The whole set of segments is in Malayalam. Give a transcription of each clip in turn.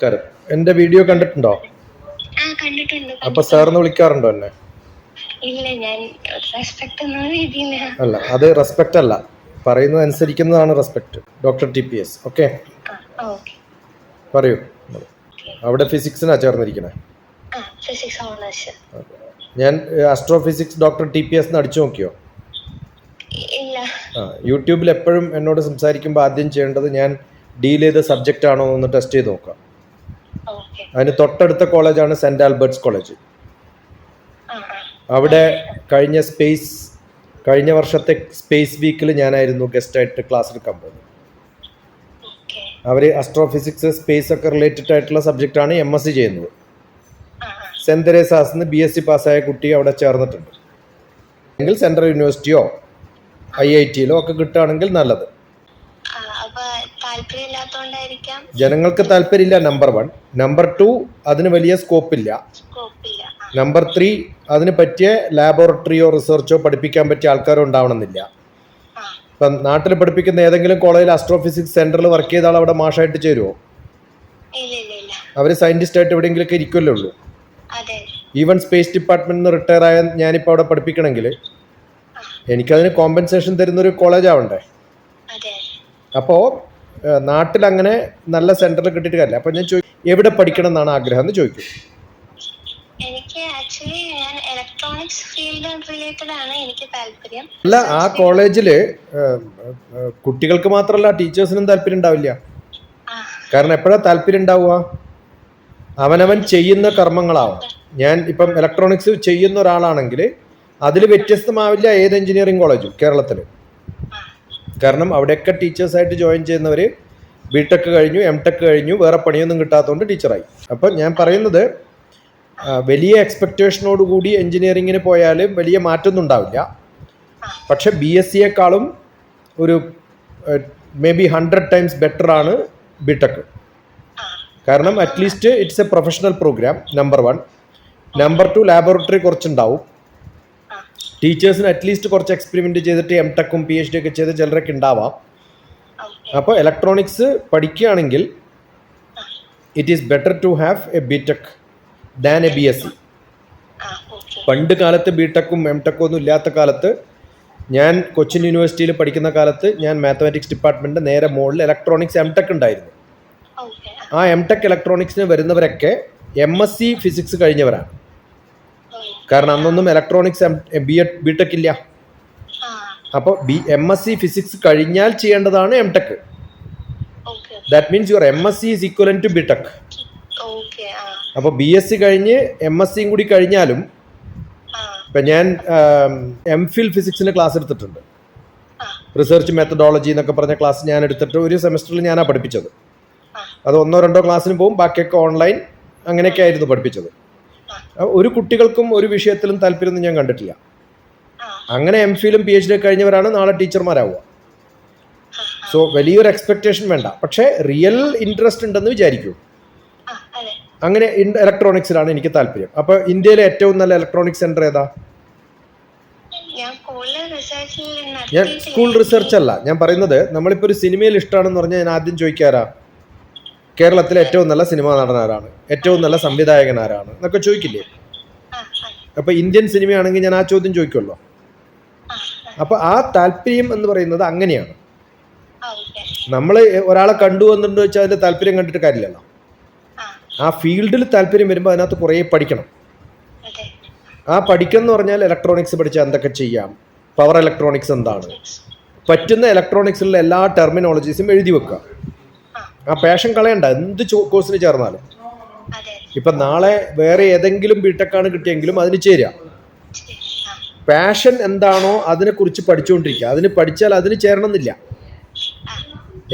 നമസ്കാരം. എന്റെ വീഡിയോ കണ്ടിട്ടുണ്ടോ? അപ്പൊ സാറിന് വിളിക്കാറുണ്ടോ എന്നെ? അല്ല അത് റെസ്പെക്ട് അല്ല. പറയുന്നത് അനുസരിക്കുന്നതാണ് respect doctor T P S okay പറയൂ. അവിടെ ഫിസിക്സിനാ ചേർന്നിരിക്കണേ? ഞാൻ astrophysics doctor T P S അടിച്ചു നോക്കിയോ? ആ യൂട്യൂബിൽ എപ്പോഴും എന്നോട് സംസാരിക്കുമ്പോൾ ആദ്യം ചെയ്യേണ്ടത് ഞാൻ ഡീൽ ചെയ്ത സബ്ജക്റ്റ് ആണോ എന്ന് ടെസ്റ്റ് ചെയ്ത് നോക്കാം അതിന് തൊട്ടടുത്ത കോളേജാണ് സെന്റ് ആൽബർട്ട്സ് കോളേജ്. അവിടെ കഴിഞ്ഞ സ്പേസ് കഴിഞ്ഞ വർഷത്തെ സ്പേസ് വീക്കിൽ ഞാനായിരുന്നു ഗസ്റ്റായിട്ട് ക്ലാസ് എടുക്കാൻ പോകുന്നത്. അവർ അസ്ട്രോഫിസിക്സ് സ്പേസ് ഒക്കെ റിലേറ്റഡ് ആയിട്ടുള്ള സബ്ജക്റ്റാണ് എം എസ് സി ചെയ്യുന്നത്. തെരേസാസ് സെന്റ് തെരേസാസിന് ബി എസ് സി പാസ്സായ കുട്ടി അവിടെ ചേർന്നിട്ടുണ്ട്. എങ്കിൽ സെൻട്രൽ യൂണിവേഴ്സിറ്റിയോ ഐ ഐ ടിയിലോ ഒക്കെ കിട്ടുകയാണെങ്കിൽ നല്ലത്. ജനങ്ങൾക്ക് താല്പര്യമില്ല നമ്പർ വൺ നമ്പർ ടു അതിന് വലിയ സ്കോപ്പില്ല സ്കോപ്പില്ല ആ. നമ്പർ ത്രീ അതിന് പറ്റിയ ലാബോറട്ടറിയോ റിസർച്ചോ പഠിപ്പിക്കാൻ പറ്റിയ ആൾക്കാരോ ഉണ്ടാവണമെന്നില്ല. ഇപ്പം നാട്ടിൽ പഠിപ്പിക്കുന്ന ഏതെങ്കിലും കോളേജിൽ ആസ്ട്രോഫിസിക്സ് സെന്ററിൽ വർക്ക് ചെയ്ത ആൾ അവിടെ മാഷായിട്ട് ചേരുമോ ഇല്ല ഇല്ല ഇല്ല. അവർ സയന്റിസ്റ്റ് ആയിട്ട് എവിടെയെങ്കിലൊക്കെ ഇരിക്കുമല്ലോ ഉള്ളൂ. ഈവൻ സ്പേസ് ഡിപ്പാർട്ട്മെന്റിൽ നിന്ന് റിട്ടയർ ആയ ഞാനിപ്പോൾ അവിടെ പഠിപ്പിക്കണമെങ്കിൽ എനിക്കതിന് കോമ്പൻസേഷൻ തരുന്നൊരു കോളേജ് ആവണ്ടേ? അപ്പോൾ നാട്ടിൽ അങ്ങനെ നല്ല സെന്റർ കിട്ടിയിട്ട് കാര്യമില്ല. അപ്പോൾ ഞാൻ ചോദിക്കും എവിടെ പഠിക്കണം എന്നാണ് ആഗ്രഹം എന്ന് ചോദിക്കും. എനിക്ക് ആക്ച്വലി ഞാൻ ഇലക്ട്രോണിക്സ് ഫീൽഡ് റിലേറ്റഡ് ആണ് എനിക്ക് താല്പര്യം. അല്ല ആ കോളേജിൽ കുട്ടികൾക്ക് മാത്രമല്ല ടീച്ചേഴ്സിനും താല്പര്യം ഉണ്ടാവില്ല. കാരണം എപ്പോഴാ താല്പര്യം ഉണ്ടാവുക? അവനവൻ ചെയ്യുന്ന കർമ്മങ്ങളാവും. ഞാൻ ഇപ്പം ഇലക്ട്രോണിക്സ് ചെയ്യുന്ന ഒരാളാണെങ്കിൽ അതിൽ വ്യത്യസ്തമാവില്ല ഏത് എഞ്ചിനീയറിംഗ് കോളേജും കേരളത്തിൽ കാരണം അവിടെയൊക്കെ ടീച്ചേഴ്സായിട്ട് ജോയിൻ ചെയ്യുന്നവർ ബി ടെക് കഴിഞ്ഞു എം ടെക് കഴിഞ്ഞു വേറെ പണിയൊന്നും കിട്ടാത്തതുകൊണ്ട് ടീച്ചറായി. അപ്പോൾ ഞാൻ പറയുന്നത് വലിയ എക്സ്പെക്റ്റേഷനോട് കൂടി എഞ്ചിനീയറിങ്ങിന് പോയാലും വലിയ മാറ്റമൊന്നും ഉണ്ടാവില്ല. പക്ഷേ ബി എസ് സിയെക്കാളും ഒരു may be hundred times better ആണ് ബി ടെക് കാരണം at least it's a professional program number one number two laboratory കുറച്ചുണ്ടാവും. ടീച്ചേഴ്സിന് അറ്റ്ലീസ്റ്റ് കുറച്ച് എക്സ്പെരിമെന്റ് ചെയ്തിട്ട് എം ടെക്കും പി എച്ച് ഡി ഒക്കെ ചെയ്ത് ചിലരൊക്കെ ഉണ്ടാവാം. അപ്പോൾ ഇലക്ട്രോണിക്സ് പഠിക്കുകയാണെങ്കിൽ it is better to have a B tech than a B S C പണ്ട് കാലത്ത് ബി ടെക്കും എം ടെക്കും ഒന്നും ഇല്ലാത്ത കാലത്ത് ഞാൻ കൊച്ചിൻ യൂണിവേഴ്സിറ്റിയിൽ പഠിക്കുന്ന കാലത്ത് ഞാൻ മാത്തമാറ്റിക്സ് ഡിപ്പാർട്ട്മെന്റ് നേരെ മുകളിൽ ഇലക്ട്രോണിക്സ് എം ടെക് ഉണ്ടായിരുന്നു. ആ. എം ടെക് ഇലക്ട്രോണിക്സിന് വരുന്നവരൊക്കെ എം എസ് സി ഫിസിക്സ് കഴിഞ്ഞവരാണ്. കാരണം അന്നൊന്നും electronics B ed B tech ഇല്ല. അപ്പോൾ B M S C physics കഴിഞ്ഞാൽ ചെയ്യേണ്ടതാണ് M tech that means your M S C is equivalent to B tech അപ്പോൾ ബി എസ് സി കഴിഞ്ഞ് എം എസ് സിയും കൂടി കഴിഞ്ഞാലും ഇപ്പം ഞാൻ എം ഫിൽ ഫിസിക്സിന് ക്ലാസ് എടുത്തിട്ടുണ്ട്. റിസർച്ച് മെത്തഡോളജി എന്നൊക്കെ പറഞ്ഞ ക്ലാസ് ഞാൻ എടുത്തിട്ട് ഒരു സെമസ്റ്ററിൽ ഞാനാണ് പഠിപ്പിച്ചത്. അത് ഒന്നോ രണ്ടോ ക്ലാസ്സിന് പോകും ബാക്കിയൊക്കെ ഓൺലൈൻ അങ്ങനെയൊക്കെ ആയിരുന്നു പഠിപ്പിച്ചത്. ഒരു കുട്ടികൾക്കും ഒരു വിഷയത്തിലും താല്പര്യമൊന്നും ഞാൻ കണ്ടിട്ടില്ല. അങ്ങനെ എം ഫിലും പി എച്ച് ഡി കഴിഞ്ഞവരാണ് നാളെ ടീച്ചർമാരാവുക. സോ വലിയൊരു എക്സ്പെക്റ്റേഷൻ വേണ്ട. പക്ഷേ റിയൽ ഇൻട്രസ്റ്റ് ഉണ്ടെന്ന് വിചാരിക്കൂ. അങ്ങനെ ഇലക്ട്രോണിക്സിലാണ് എനിക്ക് താല്പര്യം. അപ്പോൾ ഇന്ത്യയിലെ ഏറ്റവും നല്ല ഇലക്ട്രോണിക്സ് സെന്റർ ഏതാ? ഞാൻ സ്കൂൾ റിസർച്ച് അല്ല. ഞാൻ പറയുന്നത് നമ്മളിപ്പോൾ ഒരു സിനിമയിൽ ഇഷ്ടമാണെന്ന് പറഞ്ഞാൽ ഞാൻ ആദ്യം ചോദിക്കാറാ? കേരളത്തിലെ ഏറ്റവും നല്ല സിനിമാ നടൻ ആരാണ് ഏറ്റവും നല്ല സംവിധായകൻ ആരാണ് എന്നൊക്കെ ചോദിക്കില്ലേ? അപ്പോൾ ഇന്ത്യൻ സിനിമയാണെങ്കിൽ ഞാൻ ആ ചോദ്യം ചോദിക്കുമല്ലോ അപ്പൊ ആ താല്പര്യം എന്ന് പറയുന്നത് അങ്ങനെയാണ്. നമ്മൾ ഒരാളെ കണ്ടു വന്നിട്ട് വെച്ചാൽ അതിന്റെ താല്പര്യം കണ്ടിട്ട് കാര്യമില്ലല്ലോ. ആ ഫീൽഡിൽ താല്പര്യം വരുമ്പോൾ അതിനകത്ത് കുറേ പഠിക്കണം. ആ പഠിക്കണം എന്ന് പറഞ്ഞാൽ ഇലക്ട്രോണിക്സ് പഠിച്ചാൽ എന്തൊക്കെ ചെയ്യാം? പവർ ഇലക്ട്രോണിക്സ് എന്താണ്? പറ്റുന്ന ഇലക്ട്രോണിക്സിലുള്ള എല്ലാ ടെർമിനോളജീസും എഴുതി വെക്കുക. ആ പാഷൻ കളയണ്ട. എന്ത് കോഴ്സിന് ചേർന്നാലും. ഇപ്പൊ നാളെ വേറെ ഏതെങ്കിലും ബിടെക്കാണ് കിട്ടിയെങ്കിലും അതിന് ചേരുക. പാഷൻ എന്താണോ അതിനെ കുറിച്ച് പഠിച്ചുകൊണ്ടിരിക്കുക അതിന് പഠിച്ചാൽ അതിന് ചേരണം എന്നില്ല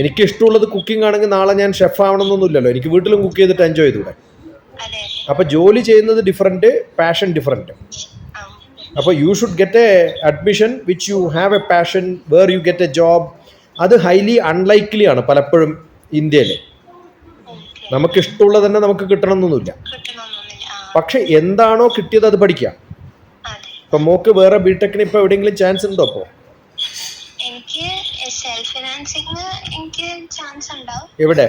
എനിക്ക് ഇഷ്ടമുള്ളത് കുക്കിംഗ് ആണെങ്കിൽ നാളെ ഞാൻ ഷെഫ് ആവണമെന്നൊന്നുമില്ലല്ലോ. എനിക്ക് വീട്ടിലും കുക്ക് ചെയ്തിട്ട് എൻജോയ് ചെയ്തൂടെ അപ്പോൾ ജോലി ചെയ്യുന്നത് ഡിഫറെന്റ് പാഷൻ ഡിഫറെന്റ് അപ്പൊ അപ്പോൾ you should get a admission which you have a passion where you get a job അത് ഹൈലി അൺലൈക്ലി ആണ് പലപ്പോഴും. ഇന്ത്യയിൽ. നമുക്ക് ഇഷ്ടമുള്ളത് തന്നെ നമുക്ക് കിട്ടണമെന്നൊന്നുമില്ല. പക്ഷെ എന്താണോ കിട്ടിയത് അത് പഠിക്കുക. ഇപ്പൊ മോക്ക് വേറെ ബിടെക്കിന് ഇപ്പൊ എവിടെയെങ്കിലും ചാൻസ് ഉണ്ടോ അപ്പോ എനിക്ക് സെൽഫ് ഫിനാൻസിങ് എനിക്ക് ചാൻസ് ഉണ്ടാവും. എവിടെ?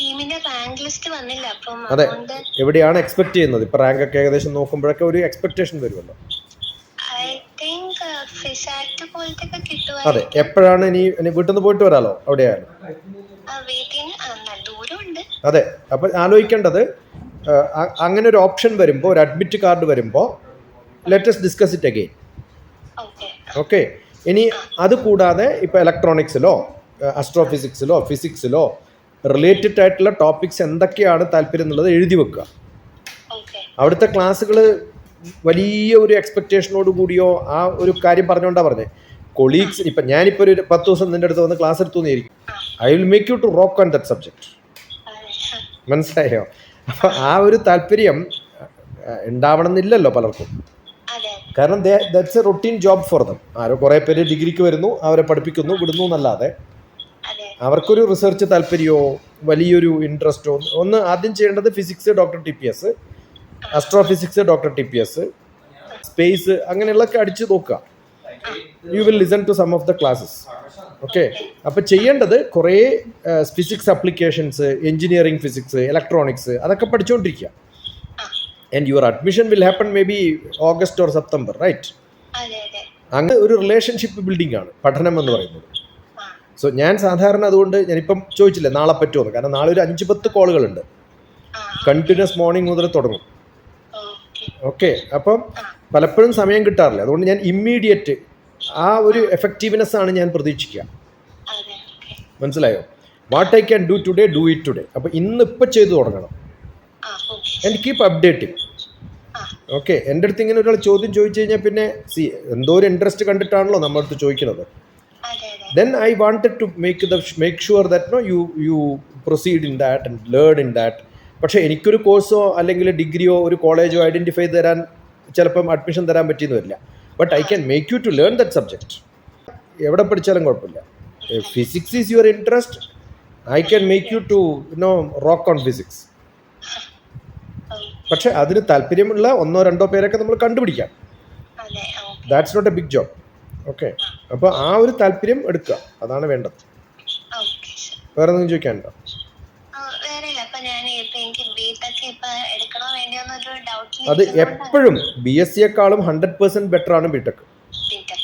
ഇതുവരെ റാങ്ക് ലിസ്റ്റ് വന്നില്ല. അപ്പം അതെ. എവിടെയാണ് എക്സ്പെക്ട് ചെയ്യുന്നത്? ഇപ്പൊ റാങ്ക് ഒക്കെ ഏകദേശം നോക്കുമ്പോഴൊക്കെ ഒരു എക്സ്പെക്ടേഷൻ വരുമല്ലോ ഐ തിങ്ക് ഫിസാറ്റ് പോലത്തെ ഒക്കെ അതെ എപ്പോഴാണ് ഇനി വീട്ടിൽ നിന്ന് പോയിട്ട് വരാലോ? അവിടെയാണ് അതെ അപ്പം ആലോചിക്കേണ്ടത് അങ്ങനെ ഒരു ഓപ്ഷൻ വരുമ്പോൾ ഒരു അഡ്മിറ്റ് കാർഡ് വരുമ്പോൾ let's discuss it again okay. ഇനി അത് കൂടാതെ ഇപ്പോൾ ഇലക്ട്രോണിക്സിലോ അസ്ട്രോഫിസിക്സിലോ ഫിസിക്സിലോ റിലേറ്റഡ് ആയിട്ടുള്ള ടോപ്പിക്സ് എന്തൊക്കെയാണ് താല്പര്യം എന്നുള്ളത് എഴുതി വെക്കുക. അവിടുത്തെ ക്ലാസ്സുകൾ വലിയ ഒരു എക്സ്പെക്റ്റേഷനോട് കൂടിയോ ആ ഒരു കാര്യം പറഞ്ഞുകൊണ്ടാണ് പറഞ്ഞത് കൊളീഗ്സ് ഇപ്പം ഞാനിപ്പോൾ ഒരു പത്ത് ദിവസം നിന്റെ അടുത്ത് വന്ന് ക്ലാസ് എടുത്തു എന്നിരിക്കും I will make you to rock on that subject മനസ്സിലായോ? അപ്പോൾ ആ ഒരു താല്പര്യം ഉണ്ടാവണം എന്നില്ലല്ലോ പലർക്കും. കാരണം that's a routine job for them ആരോ കുറേ പേര് ഡിഗ്രിക്ക് വരുന്നു അവരെ പഠിപ്പിക്കുന്നു വിടുന്നു എന്നല്ലാതെ. അവർക്കൊരു റിസർച്ച് താല്പര്യമോ വലിയൊരു ഇൻട്രസ്റ്റോ ഒന്ന് ആദ്യം ചെയ്യേണ്ടത് physics doctor T P S astrophysics doctor T P S space അങ്ങനെയുള്ളതൊക്കെ അടിച്ചു നോക്കുക. You will listen to some of the classes okay അപ്പോൾ ചെയ്യേണ്ടത് കുറേ physics applications engineering physics electronics അതൊക്കെ പഠിച്ചുകൊണ്ടിരിക്കുക and your admission will happen may be August or September right അങ്ങനെ ഒരു റിലേഷൻഷിപ്പ് ബിൽഡിംഗ് ആണ് പഠനം എന്ന് പറയുന്നത്. സോ ഞാൻ സാധാരണ അതുകൊണ്ട് ഞാനിപ്പം ചോദിച്ചില്ല നാളെ പറ്റുമോ കാരണം നാളെ ഒരു അഞ്ച് പത്ത് കോളുകളുണ്ട്. കണ്ടിന്യൂസ് മോർണിംഗ് മുതൽ തുടങ്ങും. ഓക്കെ. അപ്പം പലപ്പോഴും സമയം കിട്ടാറില്ല. അതുകൊണ്ട് ഞാൻ ഇമ്മീഡിയറ്റ് ആ ഒരു എഫക്റ്റീവ്നെസ് ആണ് ഞാൻ പ്രതീക്ഷിക്കുക. മനസ്സിലായോ? What I can do today do it today അപ്പോൾ ഇന്ന് ഇപ്പം ചെയ്തു തുടങ്ങണം. ആൻഡ് കീപ്പ് അപ്ഡേറ്റിംഗ് ഓക്കെ എന്റെ അടുത്ത് ഇങ്ങനെ ഒരാൾ ചോദ്യം ചോദിച്ചു കഴിഞ്ഞാൽ പിന്നെ സി എന്തോ ഒരു ഇൻട്രസ്റ്റ് കണ്ടിട്ടാണല്ലോ നമ്മുടെ അടുത്ത് ചോദിക്കുന്നത്. Then I wanted to make the make sure that no you you proceed in that and learn in that പക്ഷേ എനിക്കൊരു കോഴ്സോ അല്ലെങ്കിൽ ഡിഗ്രിയോ ഒരു കോളേജോ ഐഡന്റിഫൈ തരാൻ ചിലപ്പം അഡ്മിഷൻ തരാൻ പറ്റിയെന്ന് വരില്ല. But I can make you to learn that subject എവിടെ പഠിച്ചാലും കുഴപ്പമില്ല. Physics is your interest I can make you to know rock on physics പക്ഷെ അതിന് താല്പര്യമുള്ള ഒന്നോ രണ്ടോ പേരൊക്കെ നമ്മൾ കണ്ടുപിടിക്കാം. That's not a big job okay അപ്പോൾ ആ ഒരു താല്പര്യം എടുക്കുക. അതാണ് വേണ്ടത്. വേറെ എന്തെങ്കിലും ചോദിക്കാനുണ്ടോ അത് എപ്പോഴും ബി എസ് സിയെക്കാളും ഹൺഡ്രഡ് പെർസെന്റ് ബെറ്റർ ആണ് ബി ടെക് ബിടെക്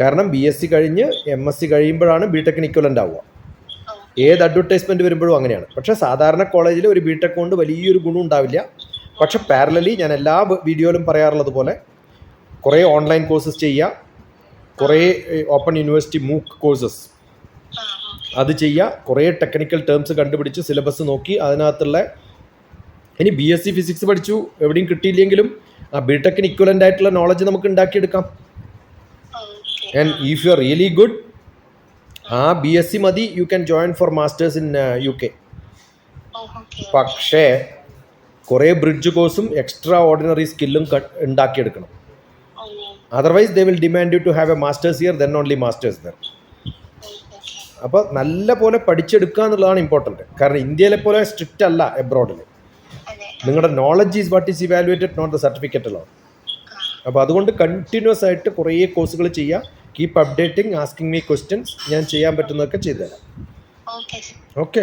കാരണം ബി എസ് സി കഴിഞ്ഞ് എം എസ് സി കഴിയുമ്പോഴാണ് ബി ടെക്കിന് ഇക്വലന്റ് ആവുക. ഏത് അഡ്വർടൈസ്മെന്റ് വരുമ്പോഴും അങ്ങനെയാണ്. പക്ഷേ സാധാരണ കോളേജിൽ ഒരു ബിടെക് കൊണ്ട് വലിയൊരു ഗുണം ഉണ്ടാവില്ല. പക്ഷെ പാരലലി ഞാൻ എല്ലാ വീഡിയോയിലും പറയാറുള്ളത് പോലെ കുറേ ഓൺലൈൻ കോഴ്സസ് ചെയ്യുക കുറേ ഓപ്പൺ യൂണിവേഴ്സിറ്റി മൂക്ക് കോഴ്സസ് അത് ചെയ്യുക കുറേ ടെക്നിക്കൽ ടേംസ് കണ്ടുപിടിച്ച് സിലബസ് നോക്കി അതിനകത്തുള്ള ഇനി ബി എസ് സി ഫിസിക്സ് പഠിച്ചു. എവിടെയും കിട്ടിയില്ലെങ്കിലും ആ ബി ടെക്കിന് ഇക്വലന്റ് ആയിട്ടുള്ള നോളജ് നമുക്ക് ഉണ്ടാക്കിയെടുക്കാം. And if you are really good ആ ബി എസ് സി മതി. You can join for masters in U K പക്ഷേ കുറേ ബ്രിഡ്ജ് കോഴ്സും എക്സ്ട്രാ ഓർഡിനറി സ്കില്ലും ഉണ്ടാക്കിയെടുക്കണം. Otherwise they will demand you to have a masters year then only masters there അപ്പോൾ നല്ല പോലെ പഠിച്ചെടുക്കുക എന്നുള്ളതാണ് ഇമ്പോർട്ടന്റ് കാരണം ഇന്ത്യയിലെ പോലെ സ്ട്രിക്റ്റ് അല്ല എബ്രോഡിൽ നിങ്ങളുടെ knowledge is what is evaluated not the certificate അല്ലോ അപ്പോൾ അതുകൊണ്ട് കണ്ടിന്യൂസ് ആയിട്ട് കുറേ കോഴ്സുകൾ ചെയ്യുക keep updating asking me questions ഞാൻ ചെയ്യാൻ പറ്റുന്നതൊക്കെ ചെയ്തുതരാം. Okay okay